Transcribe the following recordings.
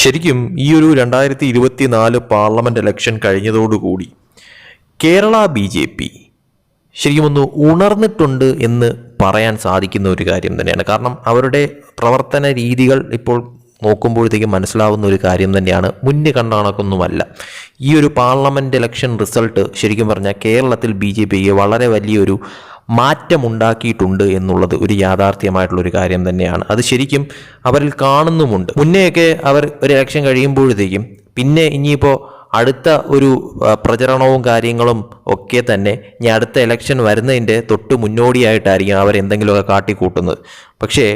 ശരിക്കും ഈ ഒരു രണ്ടായിരത്തി ഇരുപത്തിനാല് പാർലമെന്റ് ഇലക്ഷൻ കഴിഞ്ഞതോടുകൂടി കേരള ബി ജെ പി ശരിക്കും ഒന്ന് ഉണർന്നിട്ടുണ്ട് എന്ന് പറയാൻ സാധിക്കുന്ന ഒരു കാര്യം തന്നെയാണ്. കാരണം അവരുടെ പ്രവർത്തന രീതികൾ ഇപ്പോൾ നോക്കുമ്പോഴത്തേക്കും മനസ്സിലാവുന്ന ഒരു കാര്യം തന്നെയാണ് മുന്നേ കണ്ണാണക്കൊന്നുമല്ല. ഈ ഒരു പാർലമെന്റ് ഇലക്ഷൻ റിസൾട്ട് ശരിക്കും പറഞ്ഞാൽ കേരളത്തിൽ ബി ജെ പിക്ക് വളരെ വലിയൊരു മാറ്റമുണ്ടാക്കിയിട്ടുണ്ട് എന്നുള്ളത് ഒരു യാഥാർത്ഥ്യമായിട്ടുള്ള ഒരു കാര്യം തന്നെയാണ്. അത് ശരിക്കും അവരിൽ കാണുന്നുമുണ്ട്. മുന്നെയൊക്കെ അവർ ഒരു ഇലക്ഷൻ കഴിയുമ്പോഴത്തേക്കും പിന്നെ ഇനിയിപ്പോൾ അടുത്ത ഒരു പ്രചരണവും കാര്യങ്ങളും ഒക്കെ തന്നെ ഇനി അടുത്ത ഇലക്ഷൻ വരുന്നതിന്റെ തൊട്ട് മുന്നോടിയായിട്ടായിരിക്കും അവർ എന്തെങ്കിലുമൊക്കെ കാട്ടിക്കൂട്ടുന്നത്. പക്ഷേ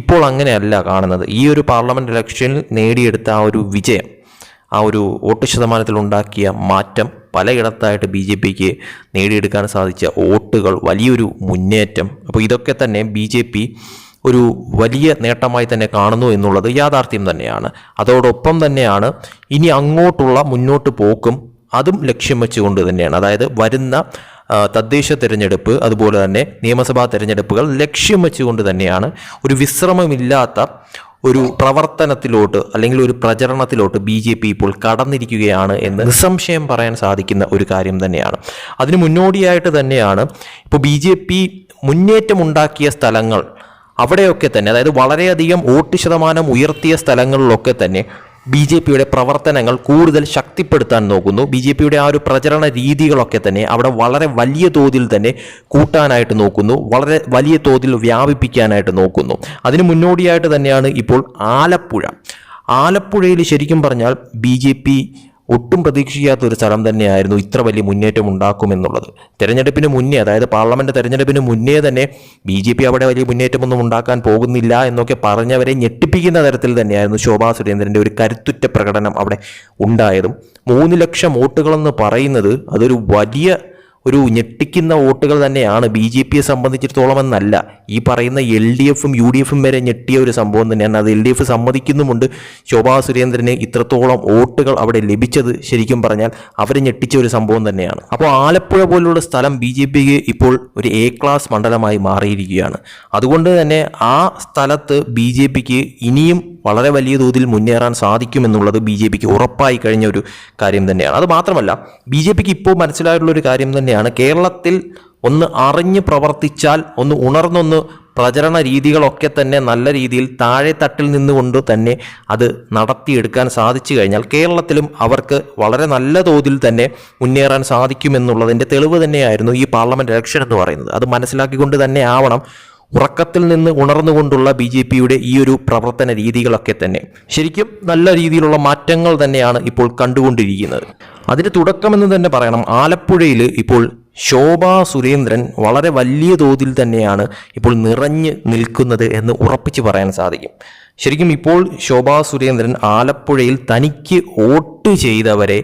ഇപ്പോൾ അങ്ങനെയല്ല കാണുന്നത്. ഈ ഒരു പാർലമെന്റ് ഇലക്ഷനിൽ നേടിയെടുത്ത ആ ഒരു വിജയം ആ ഒരു വോട്ട് ശതമാനത്തിൽ ഉണ്ടാക്കിയ മാറ്റം പലയിടത്തായിട്ട് ബി ജെ പിക്ക് നേടിയെടുക്കാൻ സാധിച്ച വോട്ടുകൾ വലിയൊരു മുന്നേറ്റം. അപ്പോൾ ഇതൊക്കെ തന്നെ ബി ജെ പി ഒരു വലിയ നേട്ടമായി തന്നെ കാണുന്നു എന്നുള്ളത് യാഥാർത്ഥ്യം തന്നെയാണ്. അതോടൊപ്പം തന്നെയാണ് ഇനി അങ്ങോട്ടുള്ള മുന്നോട്ട് പോക്കും അതും ലക്ഷ്യം വെച്ചുകൊണ്ട് തന്നെയാണ്. അതായത് വരുന്ന തദ്ദേശ തിരഞ്ഞെടുപ്പ് അതുപോലെ തന്നെ നിയമസഭാ തിരഞ്ഞെടുപ്പുകൾ ലക്ഷ്യം വെച്ചുകൊണ്ട് തന്നെയാണ് ഒരു വിശ്രമമില്ലാത്ത ഒരു പ്രവർത്തനത്തിലോട്ട് അല്ലെങ്കിൽ ഒരു പ്രചരണത്തിലോട്ട് ബി ജെ പി ഇപ്പോൾ കടന്നിരിക്കുകയാണ് എന്ന് നിസ്സംശയം പറയാൻ സാധിക്കുന്ന ഒരു കാര്യം തന്നെയാണ്. അതിന് മുന്നോടിയായിട്ട് തന്നെയാണ് ഇപ്പോൾ ബി ജെ പി മുന്നേറ്റമുണ്ടാക്കിയ സ്ഥലങ്ങൾ അവിടെയൊക്കെ തന്നെ അതായത് വളരെയധികം വോട്ട് ശതമാനം ഉയർത്തിയ സ്ഥലങ്ങളിലൊക്കെ തന്നെ ബി ജെ പിയുടെ പ്രവർത്തനങ്ങൾ കൂടുതൽ ശക്തിപ്പെടുത്താൻ നോക്കുന്നു. ബി ജെ പിയുടെ ആ ഒരു പ്രചരണ രീതികളൊക്കെ തന്നെ അവിടെ വളരെ വലിയ തോതിൽ തന്നെ കൂട്ടാനായിട്ട് നോക്കുന്നു. വളരെ വലിയ തോതിൽ വ്യാപിപ്പിക്കാനായിട്ട് നോക്കുന്നു. അതിന് മുന്നോടിയായിട്ട് തന്നെയാണ് ഇപ്പോൾ ആലപ്പുഴ. ആലപ്പുഴയിൽ ശരിക്കും പറഞ്ഞാൽ ബി ജെ പി ഒട്ടും പ്രതീക്ഷിക്കാത്ത ഒരു സ്ഥലം തന്നെയായിരുന്നു ഇത്ര വലിയ മുന്നേറ്റം ഉണ്ടാക്കുമെന്നുള്ളത്. തെരഞ്ഞെടുപ്പിന് മുന്നേ അതായത് പാർലമെന്റ് തെരഞ്ഞെടുപ്പിന് മുന്നേ തന്നെ ബി ജെ പി അവിടെ വലിയ മുന്നേറ്റമൊന്നും ഉണ്ടാക്കാൻ പോകുന്നില്ല എന്നൊക്കെ പറഞ്ഞവരെ ഞെട്ടിപ്പിക്കുന്ന തരത്തിൽ തന്നെയായിരുന്നു ശോഭാ സുരേന്ദ്രന്റെ ഒരു കരുത്തുറ്റ പ്രകടനം അവിടെ ഉണ്ടായതും. മൂന്ന് ലക്ഷം വോട്ടുകളെന്ന് പറയുന്നത് അതൊരു വലിയ ഒരു ഞെട്ടിക്കുന്ന വോട്ടുകൾ തന്നെയാണ് ബി ജെ പിയെ സംബന്ധിച്ചിടത്തോളം എന്നല്ല ഈ പറയുന്ന എൽ ഡി എഫും യു ഡി എഫും വരെ ഞെട്ടിയ ഒരു സംഭവം തന്നെയാണ്. അത് എൽ ഡി എഫ് സമ്മതിക്കുന്നുമുണ്ട്. ശോഭാ സുരേന്ദ്രന് ഇത്രത്തോളം വോട്ടുകൾ അവിടെ ലഭിച്ചത് ശരിക്കും പറഞ്ഞാൽ അവരെ ഞെട്ടിച്ച ഒരു സംഭവം തന്നെയാണ്. അപ്പോൾ ആലപ്പുഴ പോലുള്ള സ്ഥലം ബി ജെ പിക്ക് ഇപ്പോൾ ഒരു എ ക്ലാസ് മണ്ഡലമായി മാറിയിരിക്കുകയാണ്. അതുകൊണ്ട് തന്നെ ആ സ്ഥലത്ത് ബി ജെ പിക്ക് ഇനിയും വളരെ വലിയ തോതിൽ മുന്നേറാൻ സാധിക്കുമെന്നുള്ളത് ബി ജെ പിക്ക് ഉറപ്പായി കഴിഞ്ഞ ഒരു കാര്യം തന്നെയാണ്. അത് മാത്രമല്ല ബി ജെ പിക്ക് ഇപ്പോൾ മനസ്സിലായിട്ടുള്ള ഒരു കാര്യം തന്നെയാണ്. കേരളത്തിൽ ഒന്ന് അറിഞ്ഞ് പ്രവർത്തിച്ചാൽ ഒന്ന് ഉണർന്നൊന്ന് പ്രചരണ രീതികളൊക്കെ തന്നെ നല്ല രീതിയിൽ താഴെ തട്ടിൽ നിന്നുകൊണ്ട് തന്നെ അത് നടത്തിയെടുക്കാൻ സാധിച്ചു കഴിഞ്ഞാൽ കേരളത്തിലും അവർക്ക് വളരെ നല്ല തോതിൽ തന്നെ മുന്നേറാൻ സാധിക്കുമെന്നുള്ളതിന്റെ തെളിവ് തന്നെയായിരുന്നു ഈ പാർലമെന്റ് ഇലക്ഷൻ എന്ന് പറയുന്നത്. അത് മനസ്സിലാക്കിക്കൊണ്ട് തന്നെ ആവണം ഉറക്കത്തിൽ നിന്ന് ഉണർന്നുകൊണ്ടുള്ള ബി ജെ പിയുടെ ഈ ഒരു പ്രവർത്തന രീതികളൊക്കെ തന്നെ. ശരിക്കും നല്ല രീതിയിലുള്ള മാറ്റങ്ങൾ തന്നെയാണ് ഇപ്പോൾ കണ്ടുകൊണ്ടിരിക്കുന്നത്. അതിന് തുടക്കമെന്ന് തന്നെ പറയണം. ആലപ്പുഴയിൽ ഇപ്പോൾ ശോഭാ സുരേന്ദ്രൻ വളരെ വലിയ തോതിൽ തന്നെയാണ് ഇപ്പോൾ നിറഞ്ഞ് നിൽക്കുന്നത് എന്ന് ഉറപ്പിച്ച് പറയാൻ സാധിക്കും. ശരിക്കും ഇപ്പോൾ ശോഭാ സുരേന്ദ്രൻ ആലപ്പുഴയിൽ തനിക്ക് വോട്ട് ചെയ്തവരെ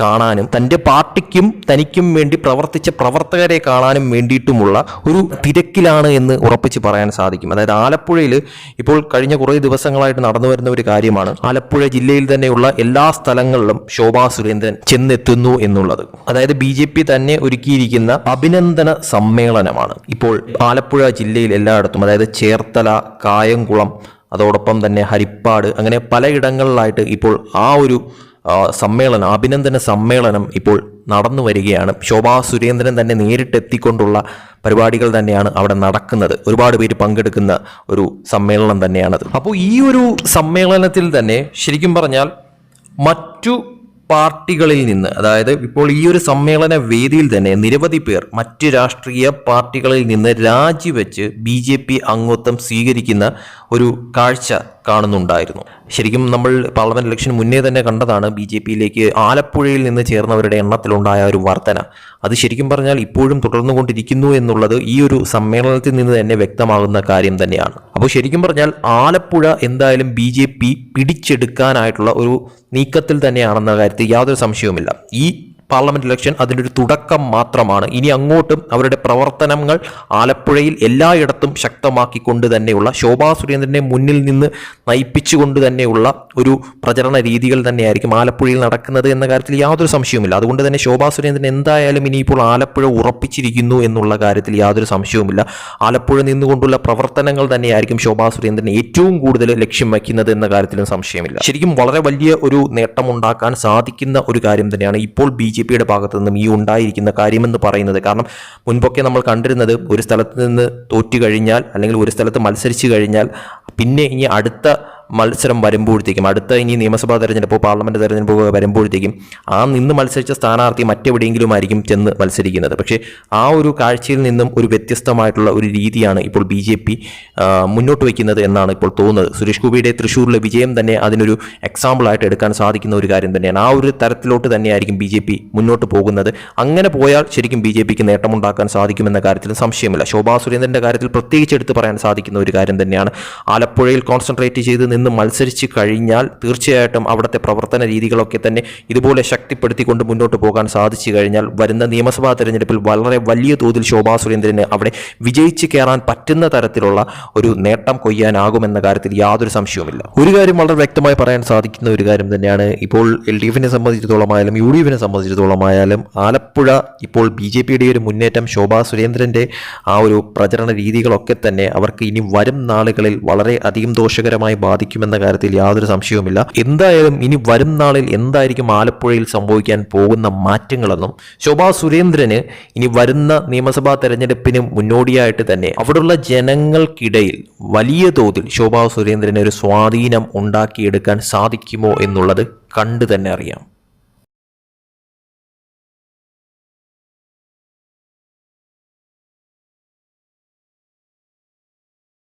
കാണാനും തന്റെ പാർട്ടിക്കും തനിക്കും വേണ്ടി പ്രവർത്തിച്ച പ്രവർത്തകരെ കാണാനും വേണ്ടിയിട്ടുമുള്ള ഒരു തിരക്കിലാണ് എന്ന് ഉറപ്പിച്ച് പറയാൻ സാധിക്കും. അതായത് ആലപ്പുഴയിൽ ഇപ്പോൾ കഴിഞ്ഞ കുറേ ദിവസങ്ങളായിട്ട് നടന്നു വരുന്ന ഒരു കാര്യമാണ് ആലപ്പുഴ ജില്ലയിൽ തന്നെയുള്ള എല്ലാ സ്ഥലങ്ങളിലും ശോഭാ സുരേന്ദ്രൻ ചെന്നെത്തുന്നു എന്നുള്ളത്. അതായത് ബി ജെ പി തന്നെ ഒരുക്കിയിരിക്കുന്ന അഭിനന്ദന സമ്മേളനമാണ്. ഇപ്പോൾ ആലപ്പുഴ ജില്ലയിൽ എല്ലായിടത്തും അതായത് ചേർത്തല കായംകുളം അതോടൊപ്പം തന്നെ ഹരിപ്പാട് അങ്ങനെ പലയിടങ്ങളിലായിട്ട് ഇപ്പോൾ ആ ഒരു സമ്മേളനം അഭിനന്ദന സമ്മേളനം ഇപ്പോൾ നടന്നു വരികയാണ്. ശോഭാ സുരേന്ദ്രൻ തന്നെ നേരിട്ടെത്തിക്കൊണ്ടുള്ള പരിപാടികൾ തന്നെയാണ് അവിടെ നടക്കുന്നത്. ഒരുപാട് പേര് പങ്കെടുക്കുന്ന ഒരു സമ്മേളനം തന്നെയാണത് അപ്പോൾ ഈ ഒരു സമ്മേളനത്തിൽ തന്നെ ശരിക്കും പറഞ്ഞാൽ മറ്റു പാർട്ടികളിൽ നിന്ന് അതായത് ഇപ്പോൾ ഈ ഒരു സമ്മേളന വേദിയിൽ തന്നെ നിരവധി പേർ മറ്റ് രാഷ്ട്രീയ പാർട്ടികളിൽ നിന്ന് രാജിവെച്ച് ബി ജെ പി അംഗത്വം സ്വീകരിക്കുന്ന ഒരു കാഴ്ച കാണുന്നുണ്ടായിരുന്നു. ശരിക്കും നമ്മൾ പാർലമെന്റ് ഇലക്ഷൻ മുന്നേ തന്നെ കണ്ടതാണ് ബി ജെ പിയിലേക്ക് ആലപ്പുഴയിൽ നിന്ന് ചേർന്നവരുടെ എണ്ണത്തിലുണ്ടായ ഒരു വർധന. അത് ശരിക്കും പറഞ്ഞാൽ ഇപ്പോഴും തുടർന്നുകൊണ്ടിരിക്കുന്നു എന്നുള്ളത് ഈ ഒരു സമ്മേളനത്തിൽ നിന്ന് തന്നെ വ്യക്തമാകുന്ന കാര്യം തന്നെയാണ്. അപ്പോൾ ശരിക്കും പറഞ്ഞാൽ ആലപ്പുഴ എന്തായാലും ബി ജെ പി പിടിച്ചെടുക്കാനായിട്ടുള്ള ഒരു നീക്കത്തിൽ തന്നെയാണെന്ന കാര്യത്തിൽ യാതൊരു സംശയവുമില്ല. ഈ പാർലമെന്റ് ഇലക്ഷൻ അതിന്റെ ഒരു തുടക്കം മാത്രമാണ്. ഇനി അങ്ങോട്ടും അവരുടെ പ്രവർത്തനങ്ങൾ ആലപ്പുഴയിൽ എല്ലായിടത്തും ശക്തമാക്കിക്കൊണ്ട് തന്നെയുള്ള ശോഭാ സുരേന്ദ്രനെ മുന്നിൽ നിന്ന് നയിപ്പിച്ചുകൊണ്ട് തന്നെയുള്ള ഒരു പ്രചരണ രീതികൾ തന്നെയായിരിക്കും ആലപ്പുഴയിൽ നടക്കുന്നത് എന്ന കാര്യത്തിൽ യാതൊരു സംശയവുമില്ല. അതുകൊണ്ട് തന്നെ ശോഭാ സുരേന്ദ്രൻ എന്തായാലും ഇനിയിപ്പോൾ ആലപ്പുഴ ഉറപ്പിച്ചിരിക്കുന്നു എന്നുള്ള കാര്യത്തിൽ യാതൊരു സംശയവുമില്ല. ആലപ്പുഴ നിന്നുകൊണ്ടുള്ള പ്രവർത്തനങ്ങൾ തന്നെയായിരിക്കും ശോഭാ സുരേന്ദ്രൻ ഏറ്റവും കൂടുതൽ ലക്ഷ്യം വയ്ക്കുന്നത് എന്ന കാര്യത്തിലും സംശയമില്ല. ശരിക്കും വളരെ വലിയ ഒരു നേട്ടമുണ്ടാക്കാൻ സാധിക്കുന്ന ഒരു കാര്യം തന്നെയാണ് ഇപ്പോൾ ബി ജെ പിയുടെ ഭാഗത്തു നിന്നും ഈ ഉണ്ടായിരിക്കുന്ന കാര്യമെന്ന് പറയുന്നത്. കാരണം മുൻപൊക്കെ നമ്മൾ കണ്ടിരുന്നത് ഒരു സ്ഥലത്ത് നിന്ന് തോറ്റു കഴിഞ്ഞാൽ അല്ലെങ്കിൽ ഒരു സ്ഥലത്ത് മത്സരിച്ചു കഴിഞ്ഞാൽ പിന്നെ ഇനി അടുത്ത മത്സരം വരുമ്പോഴത്തേക്കും അടുത്ത ഇനി നിയമസഭാ തെരഞ്ഞെടുപ്പ് പാർലമെന്റ് തെരഞ്ഞെടുപ്പ് വരുമ്പോഴത്തേക്കും ആ നിന്ന് മത്സരിച്ച സ്ഥാനാർത്ഥി മറ്റെവിടെയെങ്കിലും ആയിരിക്കും ചെന്ന് മത്സരിക്കുന്നത്. പക്ഷേ ആ ഒരു കാഴ്ചയിൽ നിന്നും ഒരു വ്യത്യസ്തമായിട്ടുള്ള ഒരു രീതിയാണ് ഇപ്പോൾ ബി ജെ പി മുന്നോട്ട് വയ്ക്കുന്നത് എന്നാണ് ഇപ്പോൾ തോന്നുന്നത്. സുരേഷ് ഗോപിയുടെ തൃശ്ശൂരിലെ വിജയം തന്നെ അതിനൊരു എക്സാമ്പിളായിട്ട് എടുക്കാൻ സാധിക്കുന്ന ഒരു കാര്യം തന്നെയാണ്. ആ ഒരു തരത്തിലോട്ട് തന്നെയായിരിക്കും ബി ജെ പി മുന്നോട്ട് പോകുന്നത്. അങ്ങനെ പോയാൽ ശരിക്കും ബി ജെ പിക്ക് നേട്ടമുണ്ടാക്കാൻ സാധിക്കുമെന്ന കാര്യത്തിൽ സംശയമില്ല. ശോഭാ സുരേന്ദ്രന്റെ കാര്യത്തിൽ പ്രത്യേകിച്ച് എടുത്ത് പറയാൻ സാധിക്കുന്ന ഒരു കാര്യം തന്നെയാണ്. ആലപ്പുഴയിൽ കോൺസെൻട്രേറ്റ് ചെയ്ത് നിന്ന് മത്സരിച്ച് കഴിഞ്ഞാൽ തീർച്ചയായിട്ടും അവിടുത്തെ പ്രവർത്തന രീതികളൊക്കെ തന്നെ ഇതുപോലെ ശക്തിപ്പെടുത്തിക്കൊണ്ട് മുന്നോട്ട് പോകാൻ സാധിച്ചു കഴിഞ്ഞാൽ വരുന്ന നിയമസഭാ തെരഞ്ഞെടുപ്പിൽ വളരെ വലിയ തോതിൽ ശോഭാ സുരേന്ദ്രന് അവിടെ വിജയിച്ച് കയറാൻ പറ്റുന്ന തരത്തിലുള്ള ഒരു നേട്ടം കൊയ്യാനാകുമെന്ന കാര്യത്തിൽ യാതൊരു സംശയവുമില്ല. ഒരു കാര്യം വളരെ വ്യക്തമായി പറയാൻ സാധിക്കുന്ന ഒരു കാര്യം തന്നെയാണ്. ഇപ്പോൾ എൽ ഡി എഫിനെ സംബന്ധിച്ചിടത്തോളമായാലും യു ഡി എഫിനെ സംബന്ധിച്ചിടത്തോളമായാലും ആലപ്പുഴ ഇപ്പോൾ ബി ജെ പിയുടെ ഒരു മുന്നേറ്റം ശോഭാ സുരേന്ദ്രന്റെ ആ ഒരു പ്രചരണ രീതികളൊക്കെ തന്നെ അവർക്ക് ഇനി വരും നാളുകളിൽ വളരെ അധികം ദോഷകരമായി ബാധിക്കുമെന്ന കാര്യത്തിൽ യാതൊരു സംശയവുമില്ല. എന്തായാലും ഇനി വരും നാളിൽ എന്തായിരിക്കും ആലപ്പുഴയിൽ സംഭവിക്കാൻ പോകുന്ന മാറ്റങ്ങളെന്നും ശോഭാ സുരേന്ദ്രന് ഇനി വരുന്ന നിയമസഭാ തെരഞ്ഞെടുപ്പിന് മുന്നോടിയായിട്ട് തന്നെ അവിടെയുള്ള ജനങ്ങൾക്കിടയിൽ വലിയ തോതിൽ ശോഭാ സുരേന്ദ്രന് ഒരു സ്വാധീനം ഉണ്ടാക്കിയെടുക്കാൻ സാധിക്കുമോ എന്നുള്ളത് കണ്ടു തന്നെ അറിയാം.